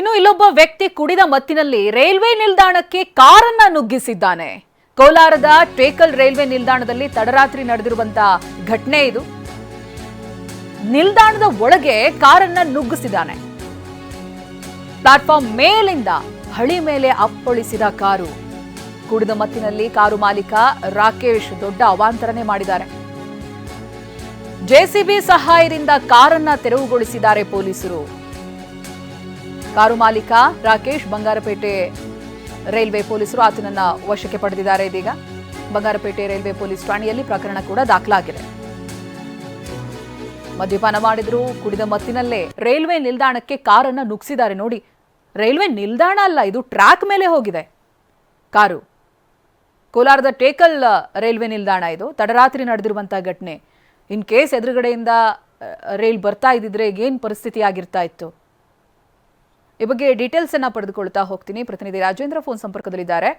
ಇನ್ನು ಇಲ್ಲೊಬ್ಬ ವ್ಯಕ್ತಿ ಕುಡಿದ ಮತ್ತಿನಲ್ಲಿ ರೈಲ್ವೆ ನಿಲ್ದಾಣಕ್ಕೆ ಕಾರನ್ನ ನುಗ್ಗಿಸಿದ್ದಾನೆ. ಕೋಲಾರದ ಟೇಕಲ್ ರೈಲ್ವೆ ನಿಲ್ದಾಣದಲ್ಲಿ ತಡರಾತ್ರಿ ನಡೆದಿರುವಂತಹ ಘಟನೆ ಇದು. ನಿಲ್ದಾಣದ ಒಳಗೆ ಕಾರನ್ನ ನುಗ್ಗಿಸಿದ್ದಾನೆ. ಪ್ಲಾಟ್ಫಾರ್ಮ್ ಮೇಲಿಂದ ಹಳಿ ಮೇಲೆ ಅಪ್ಪಳಿಸಿದ ಕಾರು. ಕುಡಿದ ಮತ್ತಿನಲ್ಲಿ ಕಾರು ಮಾಲೀಕ ರಾಕೇಶ್ ದೊಡ್ಡ ಅವಾಂತರನೆ ಮಾಡಿದ್ದಾರೆ. ಜೆಸಿಬಿ ಸಹಾಯದಿಂದ ಕಾರನ್ನ ತೆರವುಗೊಳಿಸಿದ್ದಾರೆ ಪೊಲೀಸರು. ಕಾರು ಮಾಲೀಕ ರಾಕೇಶ್ ಬಂಗಾರಪೇಟೆ ರೈಲ್ವೆ ಪೊಲೀಸರು ಆತನನ್ನ ವಶಕ್ಕೆ ಪಡೆದಿದ್ದಾರೆ ಇದೀಗ. ಬಂಗಾರಪೇಟೆ ರೈಲ್ವೆ ಪೊಲೀಸ್ ಠಾಣೆಯಲ್ಲಿ ಪ್ರಕರಣ ಕೂಡ ದಾಖಲಾಗಿದೆ. ಮದ್ಯಪಾನ ಮಾಡಿದ್ರು, ಕುಡಿದ ಮತ್ತಿನಲ್ಲೇ ರೈಲ್ವೆ ನಿಲ್ದಾಣಕ್ಕೆ ಕಾರನ್ನ ನುಗ್ಸಿದ್ದಾರೆ ನೋಡಿ. ರೈಲ್ವೆ ನಿಲ್ದಾಣ ಅಲ್ಲ, ಇದು ಟ್ರ್ಯಾಕ್ ಮೇಲೆ ಹೋಗಿದೆ. ಕಾರು. ಕೋಲಾರದ ಟೇಕಲ್ ರೈಲ್ವೆ ನಿಲ್ದಾಣ ಇದು. ತಡರಾತ್ರಿ ನಡೆದಿರುವಂತಹ ಘಟನೆ. ಇನ್ ಕೇಸ್ ಎದುರುಗಡೆಯಿಂದ ರೈಲ್ ಬರ್ತಾ ಇದ್ದಿದ್ರೆ ಏನು ಪರಿಸ್ಥಿತಿ ಆಗಿರ್ತಾ ಇತ್ತು? ಈ ಬಗ್ಗೆ ಡೀಟೇಲ್ಸ್ ಅನ್ನ ಪಡೆದುಕೊಳ್ತಾ ಹೋಗ್ತೀನಿ. ಪ್ರತಿನಿಧಿ ರಾಜೇಂದ್ರ ಫೋನ್ ಸಂಪರ್ಕದಲ್ಲಿದ್ದಾರೆ.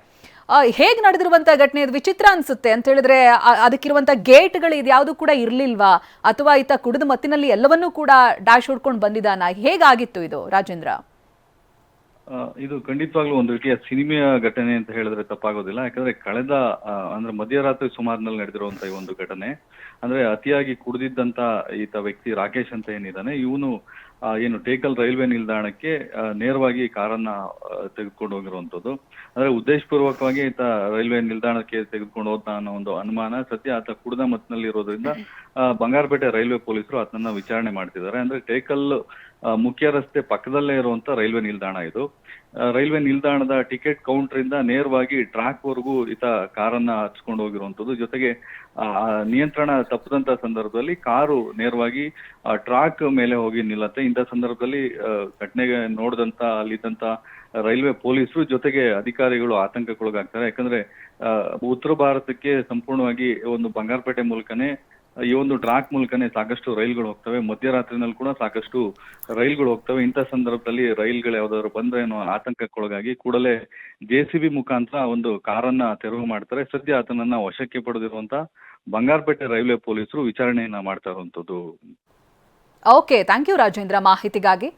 ಹೇಗೆ ನಡೆದಿರುವಂತಹ ಘಟನೆ ಇದು ವಿಚಿತ್ರ ಅನ್ಸುತ್ತೆ ಅಂತ ಹೇಳಿದ್ರೆ ಅದಕ್ಕಿರುವಂತ ಅದಕ್ಕಿರುವಂತಹ ಗೇಟ್ಗಳು ಇದ್ಯಾವುದು ಕೂಡ ಇರಲಿಲ್ವಾ? ಅಥವಾ ಈತ ಕುಡಿದ ಮತ್ತಿನಲ್ಲಿ ಎಲ್ಲವನ್ನೂ ಕೂಡ ಡ್ಯಾಶ್ ಹೊಡ್ಕೊಂಡು ಬಂದಿದ್ದಾನ? ಹೇಗಾಗಿತ್ತು ಇದು ರಾಜೇಂದ್ರ? ಇದು ಖಂಡಿತವಾಗ್ಲೂ ಒಂದು ರೀತಿಯ ಸಿನಿಮೆಯ ಘಟನೆ ಅಂತ ಹೇಳಿದ್ರೆ ತಪ್ಪಾಗೋದಿಲ್ಲ. ಯಾಕಂದ್ರೆ ಕಳೆದ ಅಂದ್ರೆ ಮಧ್ಯರಾತ್ರಿ ಸುಮಾರಿನಲ್ಲಿ ನಡೆದಿರುವಂತಹ ಈ ಒಂದು ಘಟನೆ ಅಂದ್ರೆ ಅತಿಯಾಗಿ ಕುಡಿದಿದ್ದಂತ ಈತ ವ್ಯಕ್ತಿ ರಾಕೇಶ್ ಅಂತ ಏನಿದ್ದಾನೆ ಇವನು ಏನು ಟೇಕಲ್ ರೈಲ್ವೆ ನಿಲ್ದಾಣಕ್ಕೆ ನೇರವಾಗಿ ಕಾರನ್ನ ತೆಗೆದುಕೊಂಡು ಹೋಗಿರುವಂತದ್ದು. ಅಂದ್ರೆ ಉದ್ದೇಶಪೂರ್ವಕವಾಗಿ ಈತ ರೈಲ್ವೆ ನಿಲ್ದಾಣಕ್ಕೆ ತೆಗೆದುಕೊಂಡು ಹೋದ ಅನ್ನೋ ಒಂದು ಅನುಮಾನ ಸತ್ಯ ಆತ ಕುಡಿದ ಮತ್ತಿನಲ್ಲಿ ಇರೋದ್ರಿಂದ ಆ, ಬಂಗಾರಪೇಟೆ ರೈಲ್ವೆ ಪೊಲೀಸರು ಆತನನ್ನ ವಿಚಾರಣೆ ಮಾಡ್ತಿದ್ದಾರೆ. ಅಂದ್ರೆ ಟೇಕಲ್ ಮುಖ್ಯ ರಸ್ತೆ ಪಕ್ಕದಲ್ಲೇ ಇರುವಂತ ರೈಲ್ವೆ ನಿಲ್ದಾಣ ಇದು. ರೈಲ್ವೆ ನಿಲ್ದಾಣದ ಟಿಕೆಟ್ ಕೌಂಟರ್ ಇಂದ ನೇರವಾಗಿ ಟ್ರ್ಯಾಕ್ ವರೆಗೂ ಈತ ಕಾರನ್ನ ಹಚ್ಕೊಂಡು ಹೋಗಿರುವಂತದ್ದು. ಜೊತೆಗೆ ನಿಯಂತ್ರಣ ತಪ್ಪದಂತ ಸಂದರ್ಭದಲ್ಲಿ ಕಾರು ನೇರವಾಗಿ ಟ್ರ್ಯಾಕ್ ಮೇಲೆ ಹೋಗಿ ನಿಲ್ಲತ್ತೆ. ಇಂಥ ಸಂದರ್ಭದಲ್ಲಿ ಘಟನೆಗೆ ನೋಡಿದಂತ, ಅಲ್ಲಿದ್ದಂತ ರೈಲ್ವೆ ಪೊಲೀಸರು ಜೊತೆಗೆ ಅಧಿಕಾರಿಗಳು ಆತಂಕಕ್ಕೊಳಗಾಗ್ತಾರೆ. ಯಾಕಂದ್ರೆ ಉತ್ತರ ಭಾರತಕ್ಕೆ ಸಂಪೂರ್ಣವಾಗಿ ಒಂದು ಬಂಗಾರಪೇಟೆ ಮೂಲಕನೇ ಈ ಒಂದು ಟ್ರಾಕ್ ಮೂಲಕನೇ ಸಾಕಷ್ಟು ರೈಲ್ಗಳು ಹೋಗ್ತವೆ. ಮಧ್ಯರಾತ್ರಿನಲ್ಲಿ ಕೂಡ ಸಾಕಷ್ಟು ರೈಲ್ಗಳು ಹೋಗ್ತವೆ. ಇಂಥ ಸಂದರ್ಭದಲ್ಲಿ ರೈಲ್ಗಳು ಯಾವ್ದಾದ್ರು ಬಂದ್ರೆ ಅನ್ನೋ ಆತಂಕಕ್ಕೊಳಗಾಗಿ ಕೂಡಲೇ ಜೆಸಿಬಿ ಮುಖಾಂತರ ಒಂದು ಕಾರನ್ನ ತೆರವು ಮಾಡ್ತಾರೆ. ಸದ್ಯ ಆತನನ್ನ ವಶಕ್ಕೆ ಪಡೆದಿರುವಂತ ಬಂಗಾರಪೇಟೆ ರೈಲ್ವೆ ಪೊಲೀಸರು ವಿಚಾರಣೆಯನ್ನ ಮಾಡ್ತಾ ಇರುವಂತದ್ದು ಓಕೆ ಥ್ಯಾಂಕ್ ಯು ರಾಜೇಂದ್ರ. ಮಾಹಿತಿಗಾಗಿ